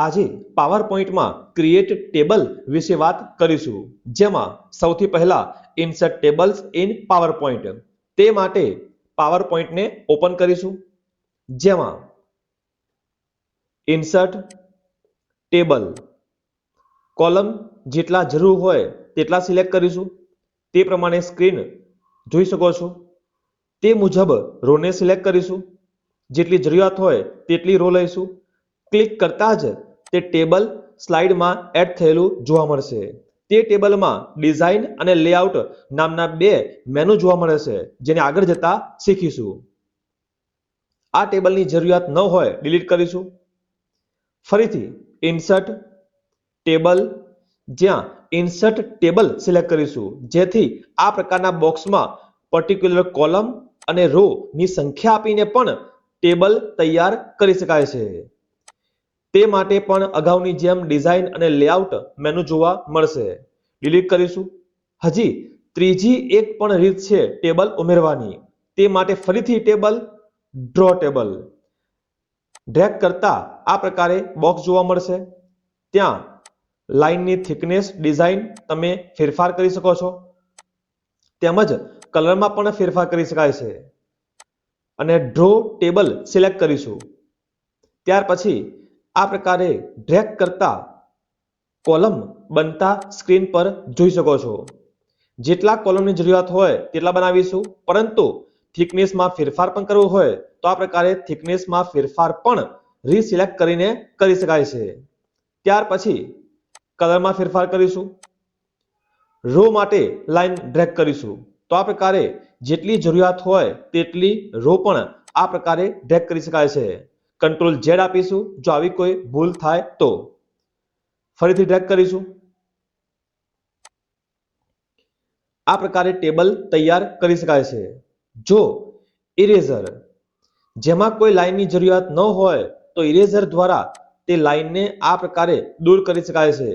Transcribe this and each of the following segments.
આજે power પોઈન્ટમાં create table વિશે વાત કરીશું, જેમાં સૌથી પહેલા insert tables in power point તે માટે પાવર પોઈન્ટને ઓપન કરીશું, જેમાં ઇન્સર્ટ ટેબલ કોલમ જેટલા જરૂર હોય તેટલા સિલેક્ટ કરીશું. તે પ્રમાણે સ્ક્રીન જોઈ શકો છો. તે મુજબ રોને સિલેક્ટ કરીશું. જેટલી જરૂરિયાત હોય તેટલી રો લઈશું. ક્લિક કરતા જ તે ટેબલ સ્લાઇડમાં એડ થયેલું જોવા મળશે. તે ટેબલમાં ડિઝાઇન અને લેઆઉટ નામના બે મેનુ જોવા મળે છે જેને આગળ જતા શીખીશું. આ ટેબલની જરૂરિયાત ન હોય ડિલીટ કરીશું. ફરીથી ઇન્સર્ટ ટેબલ. જ્યાં ઇન્સર્ટ ટેબલ સિલેક્ટ કરીશું, જેથી આ પ્રકારના બોક્સમાં પર્ટિક્યુલર કોલમ અને રો ની સંખ્યા આપીને પણ ટેબલ તૈયાર કરી શકાય છે. તે માટે પણ અગાઉની જેમ ડિઝાઇન અને લેઆઉટ મેનુ જોવા મળશે. ડિલીટ કરીશું. હજી ત્રીજી એક પણ રીત છે ટેબલ ઉમેરવાની. તે માટે ફરીથી ટેબલ, ડ્રો ટેબલ. ડ્રેગ કરતા આ પ્રકારે બોક્સ જોવા મળશે. ત્યાં લાઇનની થિકનેસ, ડિઝાઇન તમે ફેરફાર કરી શકો છો. તેમજ કલરમાં પણ ફેરફાર કરી શકાય છે. અને ડ્રો ટેબલ સિલેક્ટ કરીશું. ત્યાર પછી આ પ્રકારે ડ્રેગ કરતા કોલમ બનતા સ્ક્રીન પર જોઈ શકો છો. જેટલા કોલમની જરૂરિયાત હોય તેટલા બનાવીશું. પરંતુ થિકનેસમાં ફેરફાર પણ કરવો હોય તો આ પ્રકારે થિકનેસમાં ફેરફાર પણ રીસિલેક્ટ કરીને કરી શકાય છે. ત્યાર પછી કલરમાં ફેરફાર કરીશું. રો માટે લાઈન ડ્રેગ કરીશું. તો આ પ્રકારે જેટલી જરૂરિયાત હોય તેટલી રો પણ આ પ્રકારે ડ્રેગ કરી શકાય છે. કંટ્રોલ ઝેડ આપીશું. જો આવી કોઈ ભૂલ થાય તો ફરીથી ડ્રેગ કરીશું. આ પ્રકારે ટેબલ તૈયાર કરી શકાય છે. જો ઇરેઝર જેમાં કોઈ લાઇનની જરૂરિયાત ન હોય તો ઇરેઝર દ્વારા તે લાઇનને આ પ્રકારે દૂર કરી શકાય છે.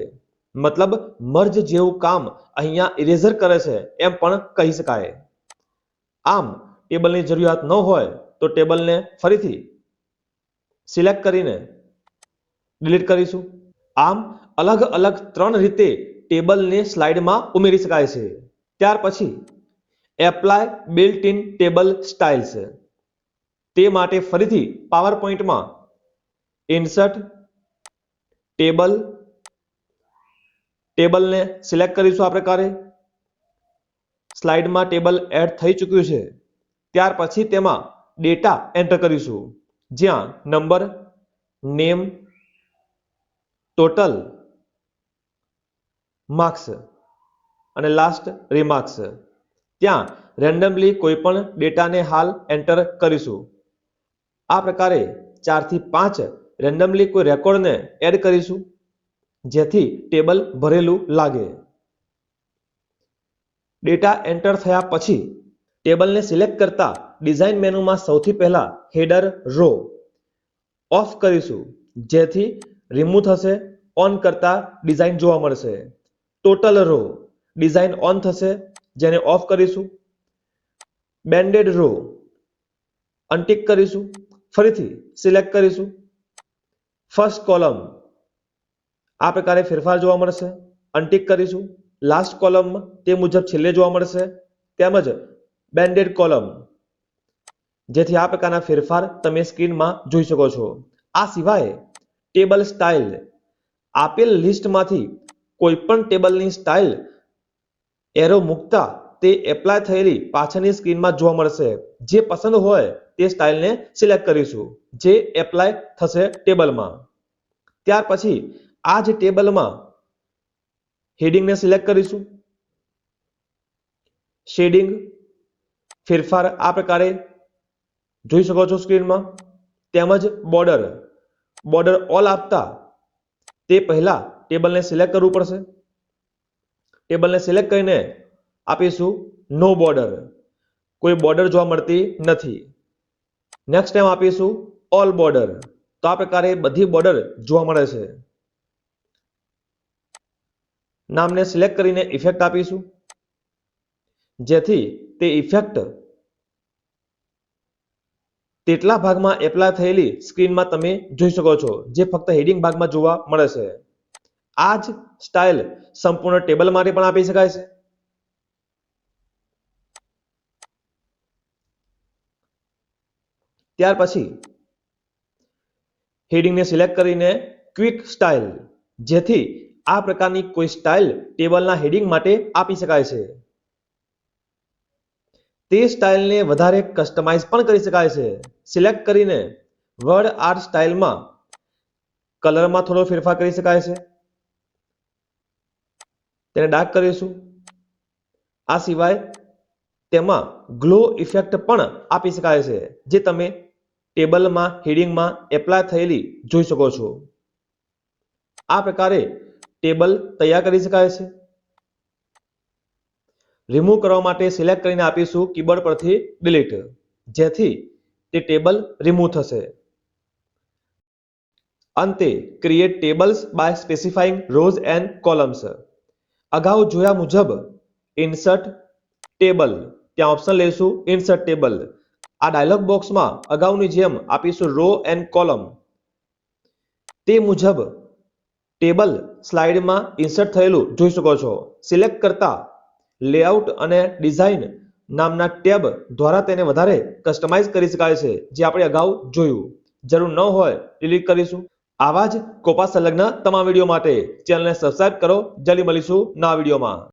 મતલબ મર્જ જેવું કામ અહીંયા ઇરેઝર કરે છે એમ પણ કહી શકાય. આમ ટેબલની જરૂરિયાત ન હોય તો ટેબલને ફરીથી સિલેક્ટ કરીને ડિલીટ કરીશું. આમ અલગ અલગ ત્રણ રીતે ટેબલને સ્લાઇડમાં ઉમેરી શકાય છે. ત્યાર પછી apply built in table styles તે માટે ફરીથી પાવર પોઈન્ટમાં ઇન્સર્ટ ટેબલ ટેબલને સિલેક્ટ કરીશું આ પ્રકારે. સ્લાઇડમાં ટેબલ એડ થઈ ચૂક્યું છે. ત્યાર પછી તેમાં ડેટા એન્ટર કરીશું. જ્યાં નંબર, નેમ, ટોટલ, માર્ક્સ અને લાસ્ટ રિમાર્ક્સ. ત્યાં રેન્ડમલી કોઈ પણ ડેટાને હાલ એન્ટર કરીશું. આ પ્રકારે ચારથી પાંચ રેન્ડમલી કોઈ રેકોર્ડને એડ કરીશું, જેથી ટેબલ ભરેલું લાગે. ડેટા એન્ટર થયા પછી ટેબલને સિલેક્ટ કરતા ડિઝાઇન મેનુમાં સૌથી પહેલા હેડર રો ઓફ કરીશું. જેથી રિમૂવ થશે ઓન કરતા ડિઝાઇન જોવા મળશે. ટોટલ રો ડિઝાઇન ઓન થશે, જેને ઓફ કરીશું. બેન્ડેડ રો અનટિક કરીશું. ફરીથી સિલેક્ટ કરીશું. ફર્સ્ટ કોલમ આ પ્રકારે ફેરફાર જોવા મળશે. અનટિક કરીશું. લાસ્ટ કોલમ તે મુજબ છેલ્લે જોવા મળશે. તેમજ બેન્ડેડ કોલમ જેથી આ પ્રકારના ફેરફાર તમે સ્ક્રીનમાં જોઈ શકો છો. આ સિવાય ટેબલ સ્ટાઇલ. આપેલ લિસ્ટમાંથી કોઈ પણ ટેબલની સ્ટાઇલ એરો મૂકતા તે એપ્લાય થયેલી પાછળની સ્ક્રીનમાં જોવા મળશે. જે પસંદ હોય તે સ્ટાઇલને સિલેક્ટ કરીશું, જે એપ્લાય થશે ટેબલમાં. ત્યાર પછી આ જ ટેબલમાં હેડિંગને સિલેક્ટ કરીશું. શેડિંગ, ફેરફાર આ પ્રકારે જોઈ શકો છો સ્ક્રીનમાં? તેમજ બોર્ડર બોર્ડર ઓલ આપતા તે પહેલા ટેબલને સિલેક્ટ કરવું પડશે. ટેબલને સિલેક્ટ કરીને આપીશું નો બોર્ડર કોઈ બોર્ડર જોવા મળતી નથી. નેક્સ્ટ ટાઈમ આપીશું ઓલ બોર્ડર તો આ પ્રકારે બધી બોર્ડર જોવા મળે છે. નામને સિલેક્ટ કરીને ઇફેક્ટ આપીશું. જેથી તે ઇફેક્ટ તેટલા ભાગમાં એપ્લાય થયેલી સ્ક્રીનમાં તમે જોઈ શકો છો, જે ફક્ત હેડિંગ ભાગમાં જોવા મળે છે. આ જ સ્ટાઇલ સંપૂર્ણ ટેબલ માટે પણ આપી શકાય છે. ત્યાર પછી હેડિંગને સિલેક્ટ કરીને ક્વિક સ્ટાઇલ જેથી આ પ્રકારની કોઈ સ્ટાઇલ ટેબલના હેડિંગ માટે આપી શકાય છે. તે સ્ટાઇલને વધારે કસ્ટમાઇઝ પણ કરી શકાય છે. સિલેક્ટ કરીને વર્ડ આર્ટ સ્ટાઇલમાં કલરમાં થોડો ફેરફાર કરી શકાય છે. તેને ડાર્ક કરીશું. આ સિવાય તેમાં ગ્લો ઇફેક્ટ પણ આપી શકાય છે, જે તમે ટેબલમાં હેડિંગમાં એપ્લાય થયેલી જોઈ શકો છો. આ પ્રકારે ટેબલ તૈયાર કરી શકાય છે. રિમૂવ કરવા માટે સિલેક્ટ કરીને આપીશું કીબોર્ડ પરથી ડિલીટ જેથી તે ટેબલ રિમૂવ થશે. અંતે create tables by specifying rows and columns અગાઉ જોયા મુજબ ઇન્સર્ટ ટેબલ ત્યાં ઓપ્શન લઈશું ઇન્સર્ટ ટેબલ આ ડાયલોગ બોક્સમાં અગાઉની જેમ આપીશું રો એન્ડ કોલમ તે મુજબ ટેબલ સ્લાઇડમાં ઇન્સર્ટ થયેલું જોઈ શકો છો. સિલેક્ટ કરતા લેઆઉટ અને ડિઝાઇન નામના ટેબ દ્વારા તેને વધારે કસ્ટમાઇઝ કરી શકાય છે, જે આપણે અગાઉ જોયું. જરૂર ન હોય, ડિલીટ કરીશું. આવા જ કોપા સંલગ્ન તમામ વીડિયો માટે. ચેનલને સબસ્ક્રાઇબ કરો. જલ્દી મળીશું નવા વિડીયોમાં.